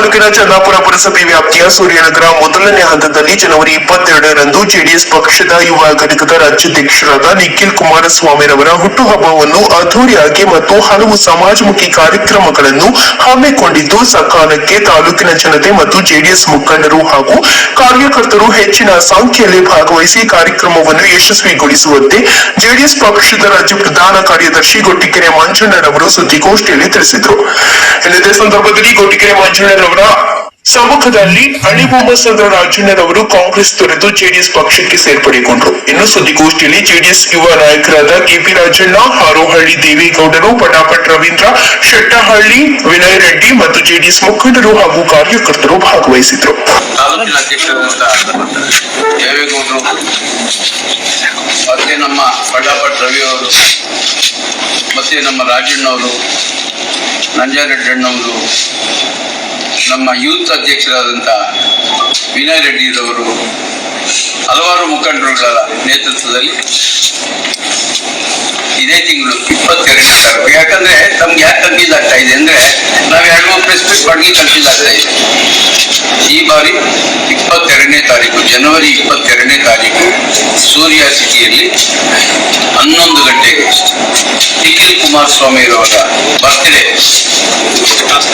ತಾಲೂಕಿನ ಚಂದಾಪುರ ಪುರಸಭೆ ವ್ಯಾಪ್ತಿಯ ಸೂರ್ಯನಗರ ಮೊದಲನೇ ಹಂತದಲ್ಲಿ ಜನವರಿ ಇಪ್ಪತ್ತೆರಡರಂದು ಜೆಡಿಎಸ್ ಪಕ್ಷದ ಯುವ ಘಟಕದ ರಾಜ್ಯಾಧ್ಯಕ್ಷರಾದ ನಿಖಿಲ್ ಕುಮಾರಸ್ವಾಮಿರವರ ಹುಟ್ಟುಹಬ್ಬವನ್ನು ಅದ್ದೂರಿಯಾಗಿ ಮತ್ತು ಹಲವು ಸಮಾಜಮುಖಿ ಕಾರ್ಯಕ್ರಮಗಳನ್ನು ಹಮ್ಮಿಕೊಂಡಿದ್ದು, ಸಕಾಲಕ್ಕೆ ತಾಲೂಕಿನ ಜನತೆ ಮತ್ತು ಜೆಡಿಎಸ್ ಮುಖಂಡರು ಹಾಗೂ ಕಾರ್ಯಕರ್ತರು ಹೆಚ್ಚಿನ ಸಂಖ್ಯೆಯಲ್ಲಿ ಭಾಗವಹಿಸಿ ಕಾರ್ಯಕ್ರಮವನ್ನು ಯಶಸ್ವಿಗೊಳಿಸುವಂತೆ ಜೆಡಿಎಸ್ ಪಕ್ಷದ ರಾಜ್ಯ ಪ್ರಧಾನ ಕಾರ್ಯದರ್ಶಿ ಗೊಟ್ಟಿಕೆರೆ ಮಂಜಣ್ಣರವರು ಸುದ್ದಿಗೋಷ್ಠಿಯಲ್ಲಿ ತಿಳಿಸಿದರು. ಸಂದರ್ಭದಲ್ಲಿ ಗೊಟ್ಟಿಕೆರೆ ಮಂಜಣ್ಣರವರ ಸಮ್ಮುಖದಲ್ಲಿ ಅಳಿಬೊಮ್ಮಸಂದ್ರ ರಾಜಣ್ಣರವರು ಕಾಂಗ್ರೆಸ್ ತೊರೆದು ಜೆಡಿಎಸ್ ಪಕ್ಷಕ್ಕೆ ಸೇರ್ಪಡೆಗೊಂಡರು. ಇನ್ನು ಸುದ್ದಿಗೋಷ್ಠಿಯಲ್ಲಿ ಜೆಡಿಎಸ್ ಯುವ ನಾಯಕರಾದ ಕೆಪಿ ರಾಜಣ್ಣ, ಹಾರೋಹಳ್ಳಿ ದೇವೇಗೌಡರು ಪಟಾಪಟ್ ರವೀಂದ್ರ, ಶೆಟ್ಟಹಳ್ಳಿ ವಿನಯ್ ರೆಡ್ಡಿ ಮತ್ತು ಜೆಡಿಎಸ್ ಮುಖಂಡರು ಹಾಗೂ ಕಾರ್ಯಕರ್ತರು ಭಾಗವಹಿಸಿದ್ರು. ಮತ್ತೆ ನಮ್ಮ ಅವರು, ಮತ್ತೆ ನಮ್ಮ ರಾಜಣ್ಣವರು ನಂಜಾರೆಡ್ಡಣ್ಣವರು ನಮ್ಮ ಯೂತ್ ಅಧ್ಯಕ್ಷರಾದಂಥ ವಿನಯ್ ರೆಡ್ಡಿರವರು ಹಲವಾರು ಮುಖಂಡರುಗಳ ನೇತೃತ್ವದಲ್ಲಿ ಇದೇ ತಿಂಗಳು ಇಪ್ಪತ್ತೆರಡನೇ ತಾರೀಕು ಯಾಕಂದ್ರೆ ನಮ್ಗೆ ಯಾಕೆ ಕನ್ಫ್ಯೂಸ್ ಆಗ್ತಾ ಇದೆ ಅಂದ್ರೆ ನಾವ್ ಎರಡು ಮೂರು ಪ್ರೆಸ್ ಮಾಡಿ ಕನ್ಫ್ಯೂಸ್ ಆಗ್ತಾ ಇದೆ. ಈ ಬಾರಿ ಇಪ್ಪತ್ತೆರಡನೇ ತಾರೀಕು, ಜನವರಿ ಇಪ್ಪತ್ತೆರಡನೇ ತಾರೀಕು ಸೂರ್ಯ ಸಿಟಿಯಲ್ಲಿ ಹನ್ನೊಂದು ಗಂಟೆಗೆ ನಿಖಿಲ್ ಕುಮಾರಸ್ವಾಮಿ ಅವರ ಬರ್ತಿದೆ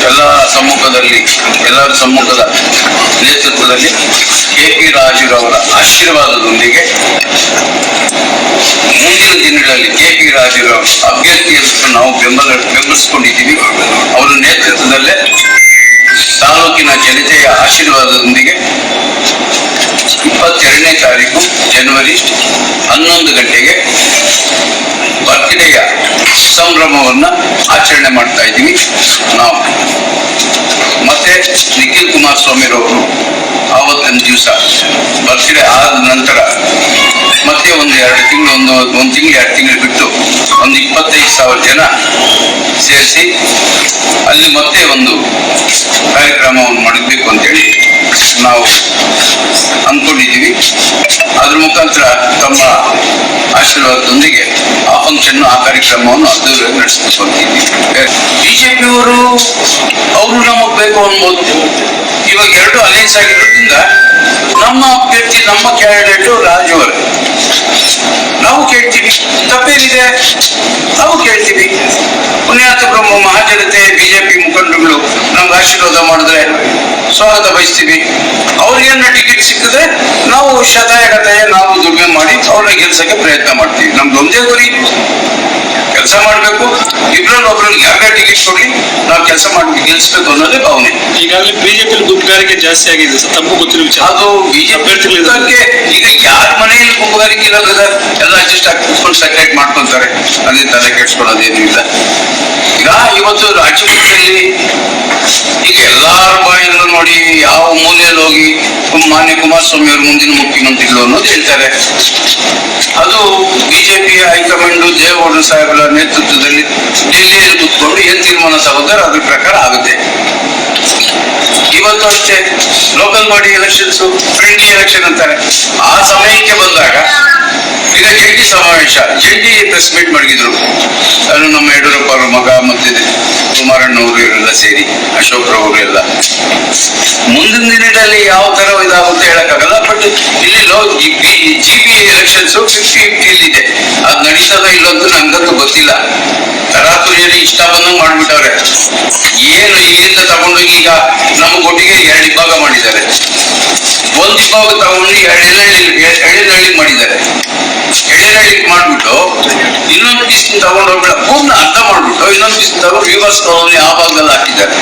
ಎಲ್ಲ ಸಮ್ಮುಖದಲ್ಲಿ, ಎಲ್ಲರ ಸಮ್ಮುಖದ ನೇತೃತ್ವದಲ್ಲಿ ಕೆ ಪಿ ರಾಜುರವರ ಆಶೀರ್ವಾದದೊಂದಿಗೆ ಮುಂದಿನ ದಿನಗಳಲ್ಲಿ ಕೆ ರಾಜುರವರ ಅಭ್ಯರ್ಥಿಯನ್ನು ನಾವು ಬೆಂಬಲ ಬೆಂಬಲಿಸಿಕೊಂಡಿದ್ದೀವಿ. ಅವರ ನೇತೃತ್ವದಲ್ಲೇ ತಾಲೂಕಿನ ಜನತೆಯ ಆಶೀರ್ವಾದದೊಂದಿಗೆ ಇಪ್ಪತ್ತೆರಡನೇ ತಾರೀಕು ಜನವರಿ ಹನ್ನೊಂದು ಗಂಟೆಗೆ ಬರ್ತ್ಡೇಯ ಸಂಭ್ರಮವನ್ನ ಆಚರಣೆ ಮಾಡ್ತಾ ಇದ್ದೀವಿ ನಾವು. ಮತ್ತೆ ನಿಖಿಲ್ ಕುಮಾರಸ್ವಾಮಿರವರು ದಿವಸ. ಬರ್ತ್ಡೇ ಆದ ನಂತರ ಮತ್ತೆ ಒಂದು ಎರಡು ತಿಂಗಳು, ಒಂದು ಒಂದು ತಿಂಗಳು, ಎರಡು ತಿಂಗಳು ಬಿಟ್ಟು ಒಂದು ಇಪ್ಪತ್ತೈದು ಸಾವಿರ ಜನ ಸೇರಿಸಿ ಅಲ್ಲಿ ಮತ್ತೆ ಒಂದು ಕಾರ್ಯಕ್ರಮವನ್ನು ಮಾಡಬೇಕು ಅಂತೇಳಿ ನಾವು ಅಂದ್ಕೊಂಡಿದ್ದೀವಿ. ಅದ್ರ ಮುಖಾಂತರ ತಮ್ಮ ಆಶೀರ್ವಾದದೊಂದಿಗೆ ಆ ಫಂಕ್ಷನ್ ಆ ಕಾರ್ಯಕ್ರಮವನ್ನು ಅದ್ದೂರಿಯಾಗಿ ನಡೆಸಬೇಕು ಬಿಜೆಪಿಯವರು ಅವರು ನಮಗ್ ಬೇಕು ಅನ್ಬೋದು. ಇವಾಗ ಎರಡು ಅಲೈನ್ಸ್ ಆಗಿರೋದ್ರಿಂದ ನಮ್ಮ ಅಭ್ಯರ್ಥಿ, ನಮ್ಮ ಕ್ಯಾಂಡಿಡೇಟ್ ರಾಜು ನಾವು ಕೇಳ್ತೀವಿ. ತಪ್ಪೇನಿದೆ? ನಾವು ಕೇಳ್ತೀವಿ. ಪುಣ್ಯಾತ ಬ್ರಹ್ಮ ಮಹಾಜನತೆ, ಬಿಜೆಪಿ ಮುಖಂಡರುಗಳು ನಮ್ಗೆ ಆಶೀರ್ವಾದ ಮಾಡಿದ್ರೆ ಸ್ವಾಗತ ಬಯಸ್ತೀವಿ. ಅವ್ರಿಗೇನು ಟಿಕೆಟ್ ಸಿಕ್ಕಿದ್ರೆ ನಾವು ಶತಾಯ ಗತಾಯ ನಾವು ದುಡಿಮೆ ಮಾಡಿ ಅವ್ರನ್ನ ಗೆಲ್ಸಕ್ಕೆ ಪ್ರಯತ್ನ ಮಾಡ್ತೀವಿ. ನಮ್ದು ಒಂದೇ ಗುರಿ. ಕೆಲಸ ಮಾಡಬೇಕು. ಇಬ್ರಲ್ಲಿ ಒಬ್ರಲ್ಲಿ ಯಾಕೆ ಟಿಕೆಟ್ ಕೊಡ್ಲಿ ನಾವು ಕೆಲಸ ಮಾಡಿ ಗೆಲ್ಸ್ಬೇಕು ಅನ್ನೋದೇ ಭಾವನೆ. ಈಗಾಗಲೇ ಬಿಜೆಪಿ ಗುಂಪುಗಾರಿಕೆ ಜಾಸ್ತಿ ಆಗಿದೆ ಸರ್. ತಪ್ಪು ಗೊತ್ತಿರೋ ವಿಚಾರ ಅದು ಬಿಜೆಪಿ ಈಗ ಯಾರ ಮನೆಯಲ್ಲಿ ಗುಂಪುಗಾರಿಕೆ ಇರೋದ ಎಲ್ಲ ಅಡ್ಜಸ್ಟ್ ಆಗಿ ಕೂತ್ಕೊಂಡು ಸೆಕ್ರೇಟ್ ಮಾಡ್ಕೊಂತಾರೆ. ಅದೇ ತಲೆ ಕೆಡ್ಸ್ಕೊಳ್ಳೋದೇನು ಇಲ್ಲ. ಈಗ ಇವತ್ತು ಎಲ್ಲಾರ ಬಾಯಿಂದ ನೋಡಿ ಯಾವ ಮೂಲೆಯಲ್ಲಿ ಹೋಗಿ ಮಾನ್ಯ ಕುಮಾರಸ್ವಾಮಿ ಅವರು ಮುಂದಿನ ಮುಖ್ಯಮಂತ್ರಿಗಳು ಅನ್ನೋದು ಹೇಳ್ತಾರೆ. ಅದು ಬಿಜೆಪಿ ಹೈಕಮಾಂಡ್ ದೇವೇಗೌಡ ಸಾಹೇಬರ ನೇತೃತ್ವದಲ್ಲಿ ಡೆಲ್ಲಿಯಲ್ಲಿ ಕೂತ್ಕೊಂಡು ಏನ್ ತೀರ್ಮಾನ ತಗೋತಾರೆ ಅದ್ರ ಪ್ರಕಾರ ಆಗುತ್ತೆ. ಇವತ್ತು ಅಷ್ಟೇ local body elections friendly election ಅಂತಾರೆ. ಆ ಸಮಯಕ್ಕೆ ಬಂದಾಗ ಸಮಾವೇಶ ಜಂಟಿ ಪ್ರೆಸ್ ಮೀಟ್ ಮಾಡಿದ್ರು ಅದು ನಮ್ಮ ಯಡಿಯೂರಪ್ಪ ಅವರ ಮಗ ಮತ್ತೆ ಕುಮಾರಣ್ಣವರು ಇವರೆಲ್ಲ ಸೇರಿ, ಅಶೋಕ್ ರವರು ಎಲ್ಲ ಮುಂದಿನ ದಿನಗಳಲ್ಲಿ ಯಾವ ತರ ಇದಾಗುತ್ತೆ ಹೇಳಕ್ಕಾಗಲ್ಲ, ಬಟ್ ಇಲ್ಲಿ ಜಿ ಪಿ ಎಲೆಕ್ಷನ್ಸ್ ಫಿಫ್ಟಿ ಫಿಫ್ಟಿಲಿದೆ ಅದು ನಡೀತದ ಇಲ್ಲ ಅಂತ ನಂಗಂತೂ ಗೊತ್ತಿಲ್ಲ. ತರಾತುರಿಯಲ್ಲಿ ಇಷ್ಟ ಬಂದಂಗೆ ಮಾಡ್ಬಿಟ್ಟವ್ರೆ. ಏನು ಇಲ್ಲಿಂದ ತಗೊಂಡೋಗಿ ಈಗ ನಮ್ಮ ಕೊಟ್ಟಿಗೆ ಎರಡು ವಿಭಾಗ ಮಾಡಿದ್ದಾರೆ. ಒಂದು ವಿಭಾಗ ತಗೊಂಡು ಮಾಡಿದ್ದಾರೆ ಎಳೆನಹಳ್ಳಿ ಮಾಡ್ಬಿಟ್ಟು ಇನ್ನೊಂದು ಪೀಸ್ ತಗೊಂಡೋಗ್ಬಿಡ ಪೂರ್ಣ ಅರ್ಧ ಮಾಡ್ಬಿಟ್ಟು ಇನ್ನೊಂದು ಪೀಸ್ ತಗೊಂಡು ರಿವರ್ಸ್ ತಗೊಂಡು ಆ ಭಾಗದಲ್ಲಿ ಹಾಕಿದ್ದಾರೆ.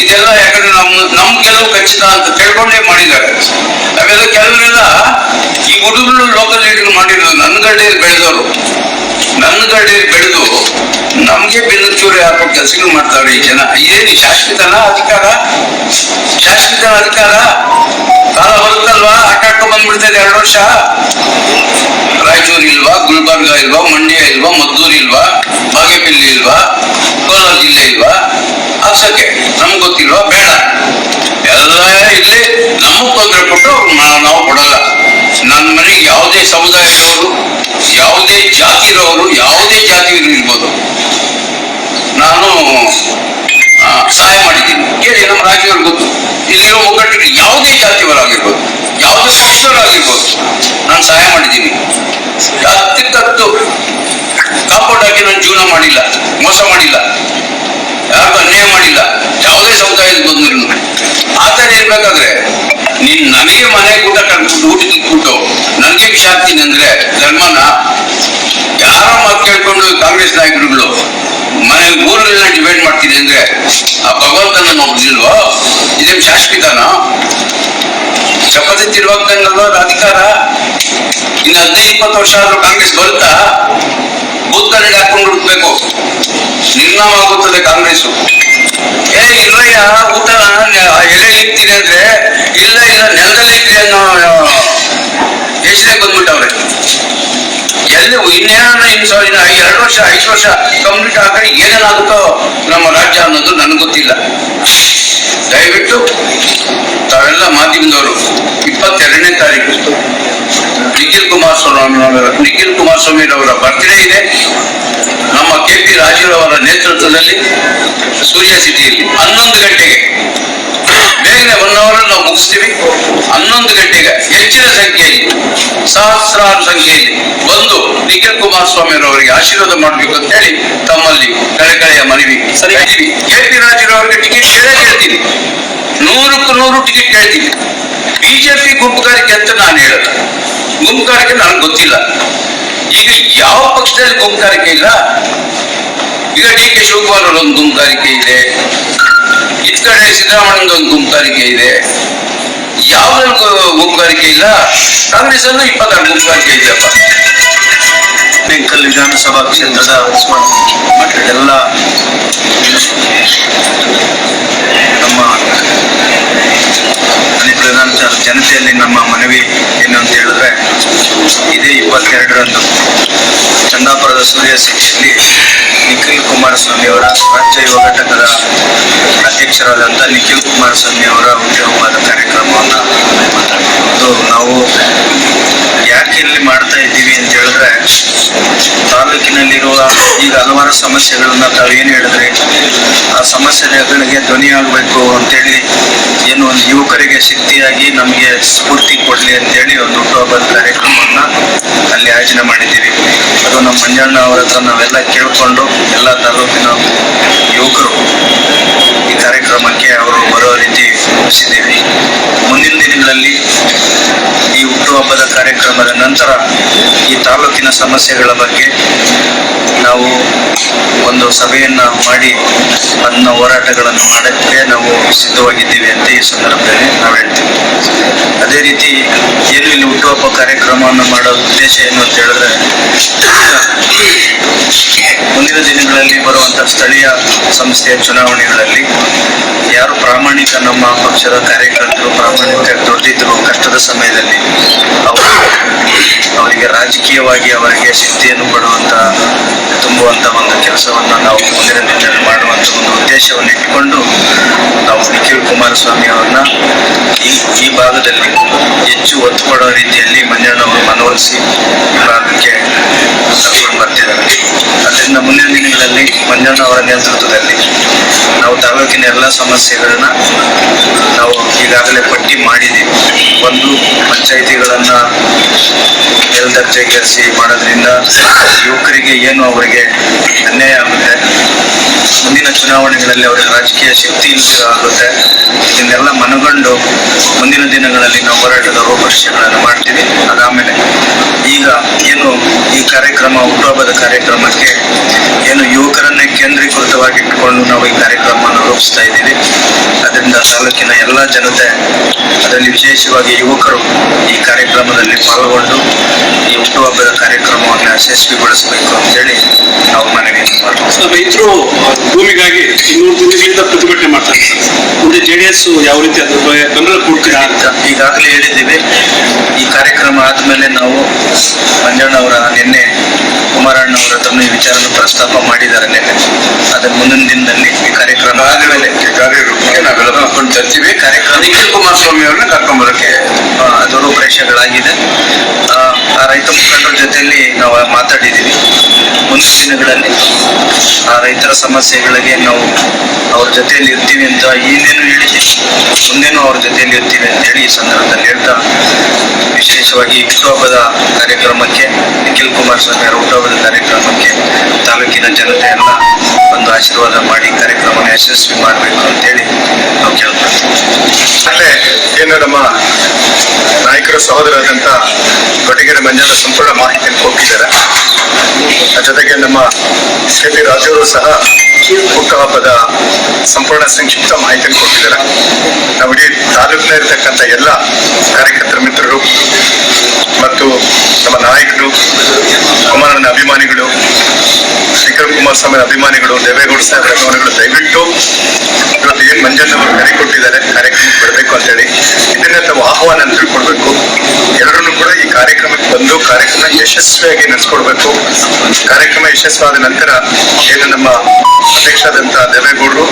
ಇದೆಲ್ಲ ಯಾಕಂದ್ರೆ ನಮ್ ಕೆಲವು ಖಚಿತ ಅಂತ ತಿಳ್ಕೊಂಡೇ ಮಾಡಿದ್ದಾರೆ. ಅವೆಲ್ಲ ಕೆಲವರೆಲ್ಲ ಈ ಹುಡುಗರು ಲೋಕಲ್ ಲೀಡರ್ ಮಾಡಿರೋದು ಗಡ್ಡೆಯಲ್ಲಿ ಬೆಳೆದವರು ಗಡ್ಡೆಯಲ್ಲಿ ಬೆಳೆದು ನಮ್ಗೆ ಬೆನ್ನು ಚೂರು ಹಾಕೋ ಕೆಲಸಗಳು ಮಾಡ್ತಾವ್ರೆ ಈ ಜನ. ಏನು ಶಾಶ್ವತನ ಅಧಿಕಾರ? ಶಾಶ್ವತ ಅಧಿಕಾರ? ಕಾಲ ಬರುತ್ತಲ್ವಾ? ಆಟ ಬಂದ್ಬಿಡ್ತಾರೆ ಎರಡು ವರ್ಷ. ರಾಯಚೂರು ಇಲ್ವಾ, ಗುಲ್ಬರ್ಗ ಇಲ್ವಾ, ಮಂಡ್ಯ ಇಲ್ವಾ, ಮದ್ದೂರು ಇಲ್ವಾ, ಬಾಗೇಪಲ್ಲಿ ಇಲ್ವಾ, ಕೋಲಾರ ಜಿಲ್ಲೆ ಇಲ್ವಾ? ಹಾಕ್ಸಕ್ಕೆ ನಮ್ಗೆ ಗೊತ್ತಿಲ್ವಾ? ಬೇಡ. ಎಲ್ಲ ಇಲ್ಲಿ ನಮಗ್ ತೊಂದರೆ ಕೊಟ್ಟು ನಾವು ಕೊಡಲ್ಲ. ನನ್ನ ಮನೆಗೆ ಯಾವುದೇ ಸಮುದಾಯದವರು ಯಾವುದೇ ಜಾತಿ ಇರೋರು ಯಾವುದೇ ಜಾತಿ ಇರ್ಬೋದು. ನಾನು ಸಹಾಯ ಮಾಡಿದ್ದೀನಿ. ಕೇಳಿ, ನಮ್ಮ ರಾಜ್ಯವ್ರಿಗೆ ಗೊತ್ತು. ಇಲ್ಲಿರೋ ಒಗ್ಗಟ್ಟಿಗೆ ಯಾವುದೇ ಜಾತಿಯವರಾಗಿರ್ಬೋದು. ಯಾವುದೇ ಪಕ್ಷದವರಾಗಿರ್ಬೋದು. ನಾನು ಸಹಾಯ ಮಾಡಿದ್ದೀನಿ. ಜಾತಿಗತ್ತು ಕಾಂಪೌಂಡ್ ಹಾಕಿ ನಾನು ಜೀವನ ಮಾಡಿಲ್ಲ, ಮೋಸ ಮಾಡಿಲ್ಲ, ಯಾರಿಗೂ ಅನ್ಯಾಯ ಮಾಡಿಲ್ಲ. ಯಾವುದೇ ಸಮುದಾಯದ ಬಂದ್ರು ಆ ಥರ ಇರ್ಬೇಕಾದ್ರೆ ನೀನ್ ನನಗೆ ಮನೆ ಕೂಡ ಕಟ್ಬಿಟ್ಟು ಊಟ ತಿಂದ್ಬಿಟ್ಟು ನನಗೆ ವಿಷ ಅಂದ್ರೆ ಧರ್ಮನ? ಯಾರ ಮಾತು ಕೇಳ್ಕೊಂಡು ಕಾಂಗ್ರೆಸ್ ನಾಯಕರುಗಳು, ಮನೆ ಊರನ್ನ ಡಿಬೇಟ್ ಮಾಡ್ತೀನಿ ಅಂದ್ರೆ ಆ ಭಗವಂತನ ನನ್ನ ಒಬ್ದಿಲ್ವಾ ಇದೇನು ಶಾಶ್ವತನ ಶಪಥ ತಿರುವಾಗ್ತಂಗಲ್ವ ಅಧಿಕಾರ? ಇನ್ನು ಹದಿನೈದು, ಇಪ್ಪತ್ತು ವರ್ಷ ಆದ್ರೂ ಕಾಂಗ್ರೆಸ್ ಬರುತ್ತಾ? ಬೂತ್ ಹಾಕೊಂಡು ಹುಡುಕ್ಬೇಕು ನಿರ್ನಾಮ ಆಗುತ್ತದೆ ಕಾಂಗ್ರೆಸ್ ಏ, ಇಲ್ಲಯ್ಯ ಊಟ ಎಲೆ ಅಂದ್ರೆ ಇಲ್ಲ ಇಲ್ಲ, ನೆಲದಲ್ಲಿ ಇಕ್ರಿ ಅನ್ನೋ ಯೋಚನೆ ಬಂದ್ಬಿಟ್ಟವ್ರೆ. ಎಲ್ಲಿ ಇನ್ನೇನ ಇನ್ನು ಎರಡು ವರ್ಷ, ಐದು ವರ್ಷ ಕಂಪ್ಲೀಟ್ ಆದ್ರೆ ಏನೇನಾಗುತ್ತೋ ನಮ್ಮ ರಾಜ್ಯ ಅನ್ನೋದು ನನಗೆ ಗೊತ್ತಿಲ್ಲ. ದಯವಿಟ್ಟು ತಾವೆಲ್ಲ ಮಾಧ್ಯಮದವರು, ಇಪ್ಪತ್ತೆರಡನೇ ಅವರ ನಿಖಿಲ್ ಕುಮಾರಸ್ವಾಮಿ ಅವರ ಬರ್ತ್ಡೇ ಇದೆ. ನಮ್ಮ ಕೆ ಪಿ ರಾಜೀವ್ ನೇತೃತ್ವದಲ್ಲಿ ಸೂರ್ಯ ಸಿಟಿಯಲ್ಲಿ ಹನ್ನೊಂದು ಗಂಟೆಗೆ. ಬೇಗನೆ ಒನ್ ಅವರ್ ನಾವು ಮುಗಿಸ್ತೀವಿ. ಹನ್ನೊಂದು ಗಂಟೆಗೆ ಹೆಚ್ಚಿನ ಸಂಖ್ಯೆಯಲ್ಲಿ ಸಹಸ್ರಾರು ಸಂಖ್ಯೆಯಲ್ಲಿ ಬಂದು ನಿಖಿಲ್ ಕುಮಾರಸ್ವಾಮಿ ಅವರಿಗೆ ಆಶೀರ್ವಾದ ಮಾಡಬೇಕು ಅಂತ ಹೇಳಿ ತಮ್ಮಲ್ಲಿ ಕಳೆಕಳೆಯ ಮನವಿ ಸರಿ. ಕೆ ಪಿ ರಾಜೀವ್ ಅವರಿಗೆ ಟಿಕೆಟ್ ಕೇಳೇ ಕೇಳ್ತೀನಿ ನೂರಕ್ಕೂ ನೂರು ಟಿಕೆಟ್ ಕೇಳ್ತೀನಿ. ಬಿಜೆಪಿ ಗುಂಪುಗಾರಿಕೆ ಅಂತ ನಾನು ಹೇಳಲ್ಲ ಗುಂಪುಗಾರಿಕೆ ನನಗೆ ಗೊತ್ತಿಲ್ಲ. ಈಗ ಯಾವ ಪಕ್ಷದಲ್ಲಿ ಗುಂಪುಗಾರಿಕೆ ಇಲ್ಲ? ಈಗ ಡಿ ಕೆ ಶಿವಕುಮಾರ್ ಅವರ ಒಂದು ಗುಂಪುಗಾರಿಕೆ ಇದೆ. ಇತ್ ಕಡೆ ಸಿದ್ದರಾಮಯ್ಯ ಒಂದು ಗುಂಪುಗಾರಿಕೆ ಇದೆ. ಯಾವ ಗುಂಪುಗಾರಿಕೆ ಇಲ್ಲ? ಕಾಂಗ್ರೆಸ್ ಅಲ್ಲೂ ಇಪ್ಪತ್ತಾರು ಗುಂಪುಗಾರಿಕೆ ಇದೆಯಪ್ಪ. ಬೆಂಕಲ್ ವಿಧಾನಸಭಾ ಕ್ಷೇತ್ರದ ಎಲ್ಲ ನಮ್ಮ ಜನತೆಯಲ್ಲಿ ನಮ್ಮ ಮನವಿ ಏನು ಅಂತ ಹೇಳಿದ್ರೆ, ಇದೇ ಇಪ್ಪತ್ತೆರಡರಂದು ಚಂದಾಪುರದ ಸೂರ್ಯ ಸಿಟಿಯಲ್ಲಿ ನಿಖಿಲ್ ಕುಮಾರಸ್ವಾಮಿ ಅವರ ರಾಜ್ಯ ಯುವ ಘಟಕದ ಅಧ್ಯಕ್ಷರಾದಂಥ ನಿಖಿಲ್ ಕುಮಾರಸ್ವಾಮಿ ಅವರ ಉದ್ಯೋಗವಾದ ಕಾರ್ಯಕ್ರಮವನ್ನು ನಾವು ಇಲ್ಲಿ ಮಾಡ್ತಾ ಇದ್ದೀವಿ ಅಂತ ಹೇಳಿದ್ರೆ, ತಾಲೂಕಿನಲ್ಲಿರುವ ಈಗ ಹಲವಾರು ಸಮಸ್ಯೆಗಳನ್ನ ತಾವೇನು ಹೇಳಿದ್ರೆ, ಆ ಸಮಸ್ಯೆಗಳಿಗೆ ಧ್ವನಿಯಾಗಬೇಕು ಅಂತೇಳಿ ಏನು ಒಂದು ಯುವಕರಿಗೆ ಶಕ್ತಿಯಾಗಿ ನಮಗೆ ಸ್ಫೂರ್ತಿ ಕೊಡಲಿ ಅಂತೇಳಿ ಒಂದು ಹುಟ್ಟುಹಬ್ಬದ ಕಾರ್ಯಕ್ರಮವನ್ನ ಅಲ್ಲಿ ಆಯೋಜನೆ ಮಾಡಿದ್ದೀವಿ. ಅದು ನಮ್ಮ ಮಂಜಣ್ಣ ಅವರ ಹತ್ರ ನಾವೆಲ್ಲ ಕೇಳಿಕೊಂಡು ಎಲ್ಲ ತಾಲೂಕಿನ ಯುವಕರು ಈ ಕಾರ್ಯಕ್ರಮಕ್ಕೆ ಅವರು ಬರೋ ರೀತಿ ಮುಗಿಸಿದ್ದೀವಿ. ಮುಂದಿನ ದಿನಗಳಲ್ಲಿ ಈ ಹುಟ್ಟುಹಬ್ಬದ ಕಾರ್ಯಕ್ರಮದ ನಂತರ ಈ ತಾಲೂಕಿನ ಸಮಸ್ಯೆಗಳ ಬಗ್ಗೆ ನಾವು ಒಂದು ಸಭೆಯನ್ನ ಮಾಡಿ ಅದನ್ನ ಹೋರಾಟಗಳನ್ನು ಮಾಡಕ್ಕೆ ನಾವು ಸಿದ್ಧವಾಗಿದ್ದೀವಿ ಅಂತ ಈ ಸಂದರ್ಭದಲ್ಲಿ ನಾವು ಹೇಳ್ತೀವಿ. ಅದೇ ರೀತಿ ಏನು ಇಲ್ಲಿ ಹುಟ್ಟುಹಬ್ಬ ಕಾರ್ಯಕ್ರಮವನ್ನು ಮಾಡೋ ಉದ್ದೇಶ ಏನು ಅಂತ ಹೇಳಿದ್ರೆ, ಮುಂದಿನ ದಿನಗಳಲ್ಲಿ ಬರುವಂತಹ ಸ್ಥಳೀಯ ಸಂಸ್ಥೆಯ ಚುನಾವಣೆಗಳಲ್ಲಿ ಯಾರು ಪ್ರಾಮಾಣಿಕ ನಮ್ಮ ಪಕ್ಷದ ಕಾರ್ಯಕರ್ತರು, ಪ್ರಾಮಾಣಿಕ ದುಡಿದ್ರು ಕಷ್ಟದ ಸಮಯದಲ್ಲಿ ಅವರಿಗೆ ರಾಜಕೀಯವಾಗಿ ಅವರಿಗೆ ಶಕ್ತಿಯನ್ನು ಕೊಡುವಂತ, ತುಂಬುವಂತ ಒಂದು ಕೆಲಸವನ್ನ ನಾವು ಮುಂದಿನ ದಿನದಲ್ಲಿ ಮಾಡುವಂತ ಒಂದು ಉದ್ದೇಶವನ್ನು ಇಟ್ಟುಕೊಂಡು ನಾವು ನಿಖಿಲ್ ಕುಮಾರಸ್ವಾಮಿ ಅವ್ರನ್ನ ಈ ಈ ಭಾಗದಲ್ಲಿ ಹೆಚ್ಚು ಒತ್ತು ಕೊಡೋ ರೀತಿಯಲ್ಲಿ ಮಂಜಣ್ಣವರು ಮನವೊಲಿಸಿ ಈ ಭಾಗಕ್ಕೆ ಕರ್ಕೊಂಡು ಬರ್ತಿದ್ದಾರೆ. ಅದರಿಂದ ಮುಂದಿನ ದಿನಗಳಲ್ಲಿ ಮಂಜಣ್ಣ ಅವರ ನೇತೃತ್ವದಲ್ಲಿ ನಾವು ತಾಲೂಕಿನ ಎಲ್ಲ ಸಮಸ್ಯೆಗಳನ್ನ ನಾವು ಈಗಾಗಲೇ ಪಟ್ಟಿ ಮಾಡಿದ್ದೀವಿ ಒಂದು ಪಂಚಾಯಿತಿಗಳನ್ನ ಮೇಲ್ದರ್ಜೆಗೇರಿಸಿ ಮಾಡೋದ್ರಿಂದ ಯುವಕರಿಗೆ ಏನು ಅವರಿಗೆ ಅನ್ಯಾಯ ಆಗುತ್ತೆ? ಮುಂದಿನ ಚುನಾವಣೆಗಳಲ್ಲಿ ಅವರಿಗೆ ರಾಜಕೀಯ ಶಕ್ತಿ ಇಲ್ಲದೆ ಆಗುತ್ತೆ? ಇದನ್ನೆಲ್ಲ ಮನಗಂಡು ಮುಂದಿನ ದಿನಗಳಲ್ಲಿ ನಾವು ಹೋರಾಟದ ರೂಪರೇಷೆಗಳನ್ನು ಮಾಡ್ತೀವಿ. ಅದಾಮೇಲೆ ಈಗ ಏನು ಈ ಕಾರ್ಯಕ್ರಮ ಹುಟ್ಟುಹಬ್ಬದ ಕಾರ್ಯಕ್ರಮಕ್ಕೆ ಏನು ಯುವಕರನ್ನೇ ಕೇಂದ್ರೀಕೃತವಾಗಿ ಇಟ್ಕೊಂಡು ನಾವು ಈ ಕಾರ್ಯಕ್ರಮವನ್ನು ರೂಪಿಸ್ತಾ ಇದ್ದೀವಿ. ಅದರಿಂದ ತಾಲೂಕಿನ ಎಲ್ಲ ಜನತೆ ಅದರಲ್ಲಿ ವಿಶೇಷವಾಗಿ ಯುವಕರು ಈ ಕಾರ್ಯಕ್ರಮದಲ್ಲಿ ಪಾಲ್ಗೊಂಡು ಈ ಹುಟ್ಟುಹಬ್ಬದ ಕಾರ್ಯಕ್ರಮವನ್ನು ಯಶಸ್ವಿಗೊಳಿಸಬೇಕು ಅಂತೇಳಿ ನಾವು ಮನವಿಯನ್ನು ಮಾಡ್ತೀವಿ. ರೈತರು ಭೂಮಿಗಾಗಿ ಇನ್ನೂರು ದಿನಗಳಿಂದ ಪ್ರತಿಭಟನೆ ಮಾಡ್ತಾರೆ ಮುಂದೆ ಜೆ ಡಿ ಎಸ್ ಯಾವ ರೀತಿ ಅದ್ರ ಬೆಂಬಲ ಕೊಡ್ತೀರಾ ಅಂತ? ಈಗಾಗಲೇ ಹೇಳಿದ್ದೀವಿ. ಈ ಕಾರ್ಯಕ್ರಮ ಆದ್ಮೇಲೆ ನಾವು ಮಂಜಣ್ಣ ಅವರ ನಿನ್ನೆ ಕುಮಾರಣ್ಣ ಅವರ ತಮ್ಮ ಈ ವಿಚಾರವನ್ನು ಪ್ರಸ್ತಾಪ ಮಾಡಿದ್ದಾರೆ ನಿನ್ನೆ. ಅದರ ಮುಂದಿನ ದಿನದಲ್ಲಿ ಈ ಕಾರ್ಯಕ್ರಮ ಆದ್ಮೇಲೆ ನಾವೆಲ್ಲ ಕರ್ಕೊಂಡು ತರ್ತೀವಿ. ಕಾರ್ಯಕ್ರಮ ನಿಖಿಲ್ ಕುಮಾರಸ್ವಾಮಿ ಅವ್ರನ್ನ ಕರ್ಕೊಂಡ್ ಬರೋಕೆ ಆ, ರೈತ ಮುಖಂಡರ ಜೊತೆಯಲ್ಲಿ ನಾವು ಮಾತಾಡಿದ್ದೀವಿ. ಮುಂದಿನ ದಿನಗಳಲ್ಲಿ ಆ ರೈತರ ಸಮಸ್ಯೆಗಳಿಗೆ ನಾವು ಅವ್ರ ಜೊತೆಯಲ್ಲಿ ಇರ್ತೀವಿ ಅಂತ ಏನೇನು ಹೇಳಿದ್ದೀವಿ ಮುಂದೇನು ಅವ್ರ ಜೊತೆಯಲ್ಲಿ ಇರ್ತೀವಿ ಅಂತ ಹೇಳಿ ಈ ಸಂದರ್ಭದಲ್ಲಿ ಹೇಳ್ತಾ ವಿಶೇಷವಾಗಿ ಹುಟ್ಟುಹಬ್ಬದ ಕಾರ್ಯಕ್ರಮಕ್ಕೆ ನಿಖಿಲ್ ಕುಮಾರಸ್ವಾಮಿ ಅವರ ಹುಟ್ಟುಹಬ್ಬದ ಕಾರ್ಯಕ್ರಮಕ್ಕೆ ತಾಲೂಕಿನ ಜನತೆ ಎಲ್ಲ ಒಂದು ಆಶೀರ್ವಾದ ಮಾಡಿ ಕಾರ್ಯಕ್ರಮನ ಯಶಸ್ವಿ ಮಾಡಬೇಕು ಅಂತೇಳಿ ನಾವು ಕೇಳ್ತೇವೆ ಏನು ನಮ್ಮ ನಾಯಕರ ಸಹೋದರರಾದಂತ ಕೊಟ್ಟಿಗೆರೆ ಮಂಜಾನ ಸಂಪೂರ್ಣ ಮಾಹಿತಿಯನ್ನು ಕೊಟ್ಟಿದ್ದಾರೆ ಜೊತೆಗೆ ನಮ್ಮ ಶ್ರೀ ರಾಜರು ಸಹ ಹುಟ್ಟುಹಬ್ಬದ ಸಂಪೂರ್ಣ ಸಂಕ್ಷಿಪ್ತ ಮಾಹಿತಿಯನ್ನು ಕೊಟ್ಟಿದ್ದಾರೆ. ಇಡೀ ತಾಲೂಕಿನ ಇರತಕ್ಕಂಥ ಎಲ್ಲ ಕಾರ್ಯಕರ್ತರ ಮಿತ್ರರು ಮತ್ತು ನಮ್ಮ ನಾಯಕರು, ಕುಮಾರನ ಅಭಿಮಾನಿಗಳು, ಶಿಖರ್ ಕುಮಾರಸ್ವಾಮಿ ಅಭಿಮಾನಿಗಳು, ದೇವೇಗೌಡ ಸಾಹೇಬರ ಅಭಿಮಾನಿಗಳು ದಯವಿಟ್ಟು ಇವತ್ತು ಏನ್ ಮಂಜನ್ ಅವರು ಕರೆ ಕೊಟ್ಟಿದ್ದಾರೆ, ಕಾರ್ಯಕ್ರಮಕ್ಕೆ ಬರಬೇಕು ಅಂತ ಹೇಳಿ ಇದನ್ನ ತಾವು ಆಹ್ವಾನ ಅಂತ ತಿಳ್ಕೊಳ್ಬೇಕು. ಎಲ್ಲರನ್ನು ಕೂಡ ಈ ಕಾರ್ಯಕ್ರಮಕ್ಕೆ ಬಂದು ಕಾರ್ಯಕ್ರಮ ಯಶಸ್ವಿಯಾಗಿ ನಡೆಸ್ಕೊಡ್ಬೇಕು. ಕಾರ್ಯಕ್ರಮ ಯಶಸ್ವಾದ ನಂತರ ಏನು ನಮ್ಮ ಅಧ್ಯಕ್ಷರಾದಂತ ದೇವೇಗೌಡರು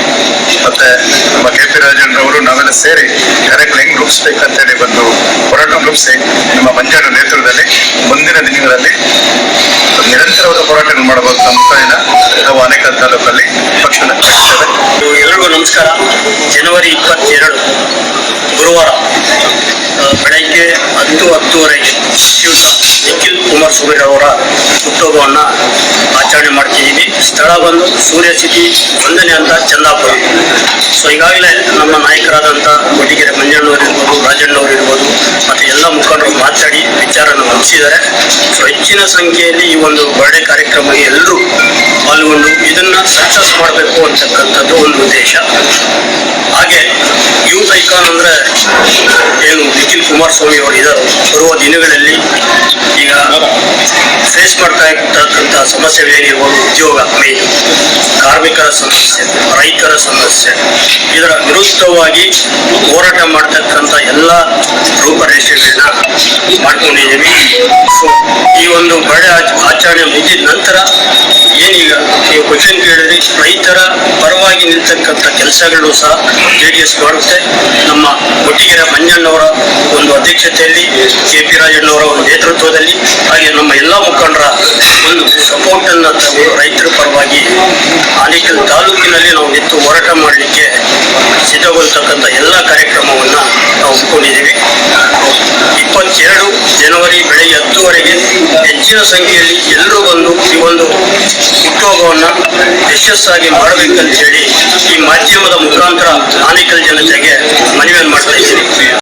ಮತ್ತೆ ನಮ್ಮ ಕೆ ಪಿ ರಾಜೇಂದ್ರವರು ನಾವೆಲ್ಲ ಸೇರಿ ಕಾರ್ಯಕ್ರಮ ಹೆಂಗ್ ರೂಪಿಸ್ಬೇಕಂತ ಹೇಳಿ ಒಂದು ಹೋರಾಟ ರೂಪಿಸಿ ನಮ್ಮ ಮಂಜಣ್ಣ ನೇತೃತ್ವದಲ್ಲಿ ಮುಂದಿನ ದಿನಗಳಲ್ಲಿ ನಿರಂತರವಾದ ಹೋರಾಟ ಮಾಡಬಹುದು ನಮ್ಮ ನಾವು ಅನೇಕ ತಾಲೂಕಲ್ಲಿ ಪಕ್ಷನ ಎಲ್ರಿಗೂ ನಮಸ್ಕಾರ. ಜನವರಿ ಇಪ್ಪತ್ತೆರಡು ಗುರುವಾರ ಬೆಳಗ್ಗೆ ಹತ್ತು ಹತ್ತುವರೆಗೆ ದಿವಸ ನಿಖಿಲ್ ಕುಮಾರಸ್ವಾಮಿ ಅವರ ಹುಟ್ಟುಹಬ್ಬವನ್ನು ಆಚರಣೆ ಮಾಡ್ತಿದ್ದೀವಿ ಸ್ಥಳ ಬಂದು ಸೂರ್ಯ ಸಿಟಿ ಒಂದನೇ ಅಂತ ಚಂದಾಪುರ. ಸೊ ಈಗಾಗಲೇ ನಮ್ಮ ನಾಯಕರಾದಂಥ ಕೊಟ್ಟಿಗೆರೆ ಮಂಜಣ್ಣವ್ರು ಇರ್ಬೋದು, ರಾಜಣ್ಣವ್ರು ಇರ್ಬೋದು, ಮತ್ತು ಎಲ್ಲ ಮುಖಂಡರು ಮಾತಾಡಿ ವಿಚಾರನ ಮುಗಿಸಿದ್ದಾರೆ ಹೆಚ್ಚಿನ ಸಂಖ್ಯೆಯಲ್ಲಿ ಈ ಒಂದು ಬರ್ಡೆ ಕಾರ್ಯಕ್ರಮ ಎಲ್ಲರೂ ಪಾಲ್ಗೊಂಡು ಇದನ್ನ ಸಕ್ಸಸ್ ಮಾಡಬೇಕು ಅಂತಕ್ಕಂಥದ್ದು ಒಂದು ಉದ್ದೇಶ. ಹಾಗೆ ಯೂತ್ ಐಕಾನ್ ಅಂದ್ರೆ ಏನು ನಿಖಿಲ್ ಕುಮಾರಸ್ವಾಮಿ ಅವರು ಇದ್ದಾರೆ ಬರುವ ದಿನಗಳಲ್ಲಿ ಈಗ ಫೇಸ್ ಮಾಡ್ತಾ ಇರ್ತಕ್ಕಂಥ ಸಮಸ್ಯೆಗಳೇನಿರ್ಬೋದು ಉದ್ಯೋಗ ಮೇನ್ ಕಾರ್ಮಿಕರ ಸಮಸ್ಯೆ, ರೈತರ ಸಮಸ್ಯೆ, ಇದರ ವಿರುದ್ಧವಾಗಿ ಹೋರಾಟ ಮಾಡ್ತಕ್ಕಂಥ ಎಲ್ಲ ರೂಪರೇಷೆಗಳನ್ನ ಮಾಡ್ಕೊಂಡಿದ್ದೀವಿ. ಸೊ ಈ ಒಂದು ಮಳೆ ಆಚರಣೆ ಮುಗಿದ ನಂತರ ಏನೀಗ ನೀವು ಕ್ವಶನ್ ಕೇಳಿದ್ರಿ? ರೈತರ ಪರವಾಗಿ ನಿಂತಕ್ಕಂಥ ಕೆಲಸಗಳು ಸಹ ಜೆ ಡಿ ಎಸ್ ಮಾಡುತ್ತೆ. ನಮ್ಮ ಒಟ್ಟಿಗೆರ ಮಂಜಣ್ಣವರ ಒಂದು ಅಧ್ಯಕ್ಷತೆಯಲ್ಲಿ ಕೆ ಪಿ ರಾಜಣ್ಣವರ ಒಂದು ನೇತೃತ್ವದಲ್ಲಿ ಹಾಗೆ ನಮ್ಮ ಎಲ್ಲ ಮುಖಂಡರ ಒಂದು ಸಪೋರ್ಟ್ ಅನ್ನ ರೈತರ ಪರವಾಗಿ ಆನೇಕಲ್ ತಾಲೂಕಿನಲ್ಲಿ ನಾವು ನಿಂತು ಹೋರಾಟ ಮಾಡಲಿಕ್ಕೆ ಸಿದ್ಧಗೊಳ್ತಕ್ಕಂಥ ಎಲ್ಲ ಕಾರ್ಯಕ್ರಮವನ್ನು ನಾವು ಹಮ್ಮಿಕೊಂಡಿದ್ದೀವಿ ಇಪ್ಪತ್ತೆರಡು ಜನವರಿ ಬೆಳಗ್ಗೆ ಹತ್ತುವರೆಗೆ ಹೆಚ್ಚಿನ ಸಂಖ್ಯೆಯಲ್ಲಿ ಎಲ್ಲರೂ ಬಂದು ಈ ಒಂದು ಹುಟ್ಟುಹಬ್ಬವನ್ನು ಯಶಸ್ಸಾಗಿ ಮಾಡಬೇಕಂತ ಹೇಳಿ ಈ ಮಾಧ್ಯಮದ ಮುಖಾಂತರ ಆನೇಕಲ್ ಜನತೆಗೆ ಮನವಿಯನ್ನು ಮಾಡ್ತಾ